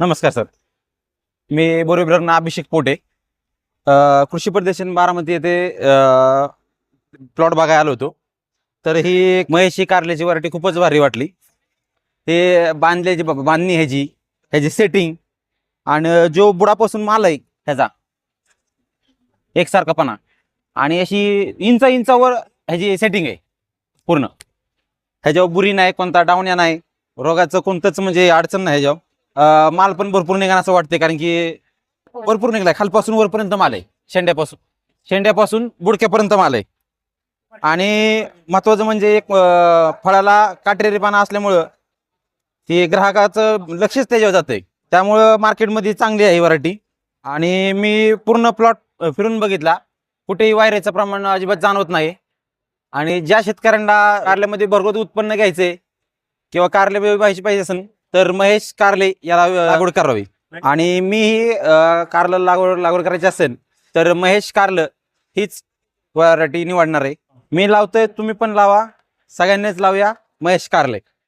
नमस्कार सर. मी बोरीब्रगना अभिषेक पोटे. कृषी प्रदर्शन बारामती येथे प्लॉट बघायला आलो होतो. तर ही एक महेशी कारल्याची व्हरायटी खूपच भारी वाटली. ते बांधल्याची बांधणी ह्याची ह्याची सेटिंग आणि जो बुडापासून माल आहे ह्याचा एकसारखापणा आणि अशी इंच इंचावर ह्याची सेटिंग आहे पूर्ण. ह्याच्यावर बुरी नाही कोणता डावण्या नाही रोगाचं कोणतंच म्हणजे अडचण नाही ह्याच्यावर. अं, माल पण भरपूर निघाला असं वाटते कारण की भरपूर निघलाय. खालपासून वरपर्यंत माल आहे शेंड्यापासून. शेंड्यापासून बुडक्यापर्यंत माल आहे. आणि महत्वाचं म्हणजे एक अं, फळाला काटेरीपणा असल्यामुळं ते ग्राहकाचं लक्षच त्याच्यावर जाते त्यामुळं मार्केटमध्ये चांगली आहे व्हरायटी. आणि मी पूर्ण प्लॉट फिरून बघितला. कुठेही वायऱ्याचं प्रमाण अजिबात जाणवत नाही. आणि ज्या शेतकऱ्यांना कारल्यामध्ये भरगत उत्पन्न घ्यायचे किंवा कारले व्हायची पाहिजे असेल तर महेश कारले याला लागवड करावी. आणि मी ही कारलं लागवड लागवड करायची असेल तर महेश कारलं हीच व्हरायटी निवडणार आहे. मी लावतोय तुम्ही पण लावा. सगळ्यांनीच लावूया. महेश कारले.